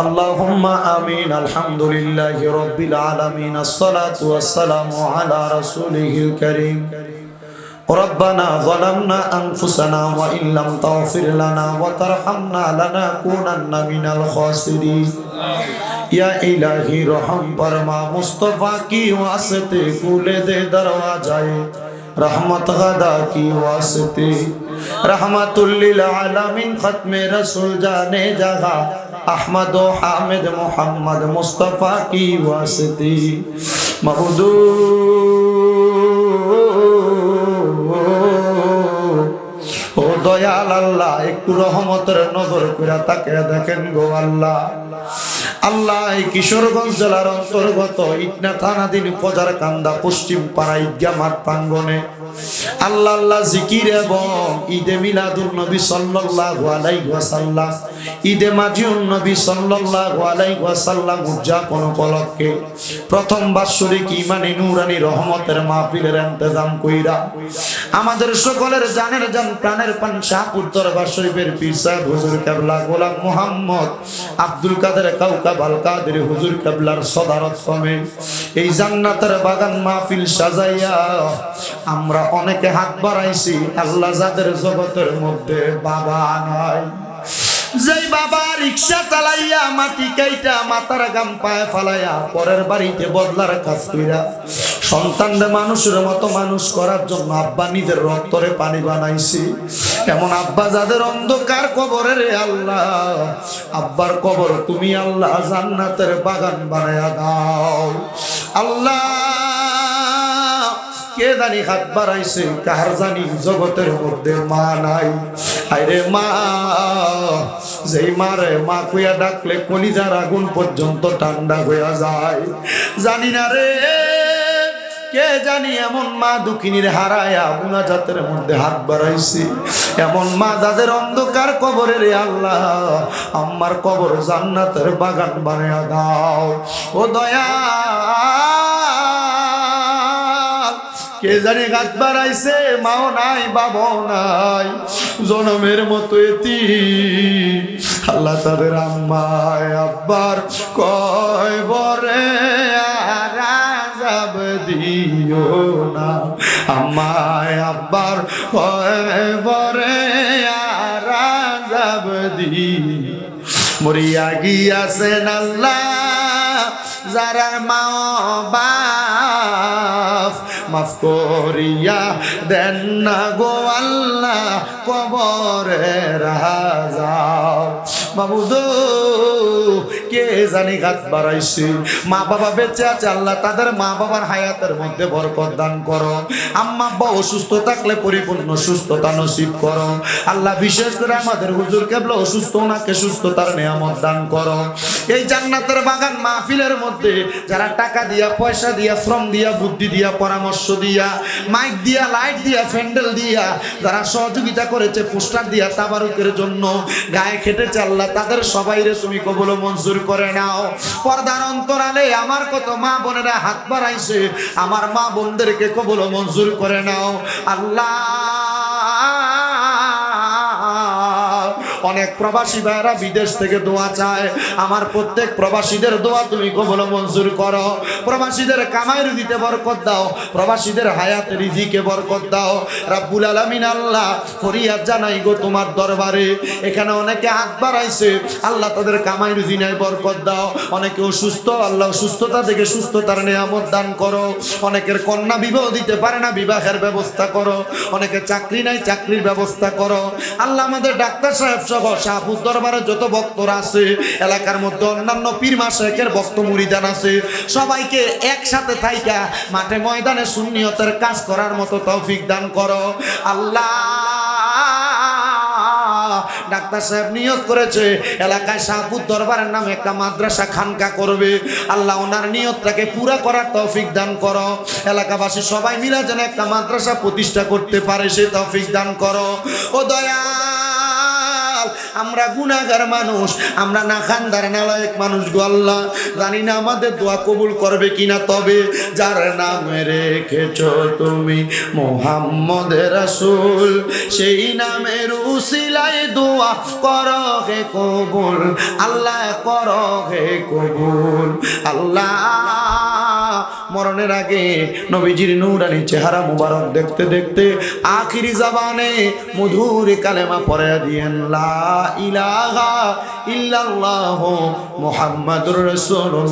আল্লাহুম্মা আমিন আলহামদুলিল্লাহি রাব্বিল আলামিন আসসালাতু ওয়াসসালামু আলা রাসূলিহিল কারীম ربنا ظلمنا أنفسنا وإن لم تغفر لنا وترحمنا لنكونن من الخاسرين یا الہی رحم فرما مصطفیٰ کی واسطے کھولے دے دروازے رحمت غدا کی واسطے رحمت للعالمین ختم رسول جانے جگہ আহমদ ও আহমেদ মোহাম্মদ মুস্তফা কি ওয়াসতি? মাহদু ও দয়াল আল্লাহ, একটু রহমতের নজর করে তাকে দেখেন গো আল্লাহ। আল্লাহ কিশোরগঞ্জ জেলার অন্তর্গত ইটনা থানাধীন উপজার কান্দা পশ্চিম পাড়া ইজ্ঞা প্রাঙ্গনে আল্লাহ আল্লাহ জিকির এবং ঈদে মিলাদুন নবী সাল্লাল্লাহু আলাইহি ওয়াসাল্লাম, ঈদে মাজিউন নবী সাল্লাল্লাহু আলাইহি ওয়াসাল্লাম উদযাপন উপলক্ষে প্রথম নূরানি রহমতের মাহফিলের ইন্তজাম কইরা আমাদের সকলের জানের জান, প্রাণের পান শাহপুর দরবার শরীফের পীর সাহেব হুজুর কেবলা গোলাম মোহাম্মদ আব্দুল কাদের কাউকা বাল কাদের হুজুর কেবলার সদারত কমে, এই জান্নাতের বাগান মাহফিল সাজাইয়া আমরা অনেকে হাত বাড়াইছি, আল্লাহ যাদের জগতের মধ্যে বাবা নাই। যেই বাবা রিক্সা চালাইয়া মাটি কাইটা মাথার গাম পায়ে ফালাইয়া পরের বাড়িতে বদলার কাজ কইরা সন্তানরে মানুষের মতো মানুষ করার জন্য আব্বা নিজের রক্তরে পানি বানাইছি। এমন আব্বা যাদের অন্ধকার কবরে রে আল্লাহ, আব্বার কবর তুমি আল্লাহ জান্নাতের বাগান বানায়া দাও। আল্লাহ কে জানি হাত বাড়াইছে কাহার জানি জগতের মধ্যে মা নাই। আরে মা, যেই মারে মা কুয়া ডাকলে কলিজার আগুন পর্যন্ত ঠান্ডা হইয়া যায়। জানি না রে, কে জানি এমন মা দুঃখিনীর হারায়া মুনাজাতের মধ্যে হাত বাড়াইছি। এমন মা যাদের অন্ধকার কবরে রে আল্লাহ আমার কবর জান্নাতের বাগান বানায়া দাও। ও দয়া কে জানি গাছ বাড়াইছে, মাও নাই, বাবাও নাই। জনমের মতো এটি। আল্লাহ তাদের আম্মায়, আব্বার কয়, বরে রাজাব দিও না। আম্মায়, আব্বার কয়, বরে রাজাব দি মরিয়া গিয়াছেন আল্লাহ, যারা মা বাপ মাফ করিয়া দেন না গো আল্লাহ কবরে রাজা মাবুদ কে জানি গাছ বাড়াইছে? মা বাবা বেঁচে আছে, আল্লাহ তাদের মা বাবার হায়াতের মধ্যে বরকত দান করো। আম্মা, আব্বা অসুস্থ থাকলে পরিপূর্ণ সুস্থতা নসিব করো। আল্লাহ বিশেষ করে আমাদের হুজুর কেবল অসুস্থ, ওনাকে সুস্থতার নিয়ামত দান করো। এই জান্নাতের বাগান মাহফিলের মধ্যে যারা টাকা দিয়া, পয়সা দিয়া, শ্রম দিয়া, বুদ্ধি দিয়া, পরামর্শ দিয়া, মাইক দিয়া, লাইট দিয়া, ফ্যান্ডেল দিয়া, যারা সহযোগিতা করেছে, পোস্টার দিয়া, তাবারুকের জন্য গায়ে খেটেছে, আল্লাহ তাদের সবাই সবাইরে তুমি কবল মঞ্জুর করে নাও। পর্দার অন্তরালে আমার কত মা বোনেরা হাত বাড়াইছে। আমার মা বোনদেরকে কবল মঞ্জুর করে নাও। আল্লাহ অনেক প্রবাসী ভাইরা বিদেশ থেকে দোয়া চায়। আমার প্রত্যেক প্রবাসীদের দোয়া তুমি কবল মঞ্জুর করো। প্রবাসীদের কামাই রুজিতে বরকত দাও। প্রবাসীদের হায়াত রিজিকে বরকত দাও। রাব্বুল আলামিন আল্লাহ ফরিয়াদ জানাই গো তোমার দরবারে। এখানে অনেকে হাত বাড়াইছে। আল্লাহ তাদের কামাই রুজি নাই বরকত দাও। অনেকে অসুস্থ, আল্লাহ সুস্থতা থেকে সুস্থতার নিয়ামত দান করো। অনেকের কন্যা বিবাহ দিতে পারে না, বিবাহের ব্যবস্থা করো। অনেকে চাকরি নাই, চাকরির ব্যবস্থা করো। আল্লাহ আমাদের ডাক্তার সাহেব সহ দরবারে যত ভক্তরা আছে, এলাকার মধ্যে অন্যান্য পীর মাসেকের ভক্ত আছে, সবাইকে একসাথে থাইকা মাঠে ময়দানে শূন্যতের কাজ করার মতো তৌফিক দান করো। আল্লাহ! ডাক্তার সাহেব নিয়োগ করেছে, এলাকায় শাহপুর দরবারের নামে একটা মাদ্রাসা খানকা করবে। আল্লাহ ওনার নিয়তটাকে পুরা করার তৌফিক দান করো। এলাকাবাসী সবাই মিলে যেন একটা মাদ্রাসা প্রতিষ্ঠা করতে পারে, সে তৌফিক দান করো। ও দয়া আমরা গুনাহগার মানুষ, আমরা না খানদার নালায়ক মানুষ আল্লাহ। জানি না আমাদের দোয়া কবুল করবে কিনা, তবে যার নামে রেখেছ তুমি মোহাম্মদ রাসূল, সেই নামের উসিলায় দোয়া করো হে কবুল। আল্লাহ করো হে কবুল। আল্লাহ মরণের আগে নবীজির নুরানি চেহারা মুবারক দেখতে দেখতে আখিরি জাবানে মধুর কালেমা পরে দিয়েন, লা ইলাহা ইল্লাল্লাহ মুহাম্মাদুর রাসূলুল্লাহ।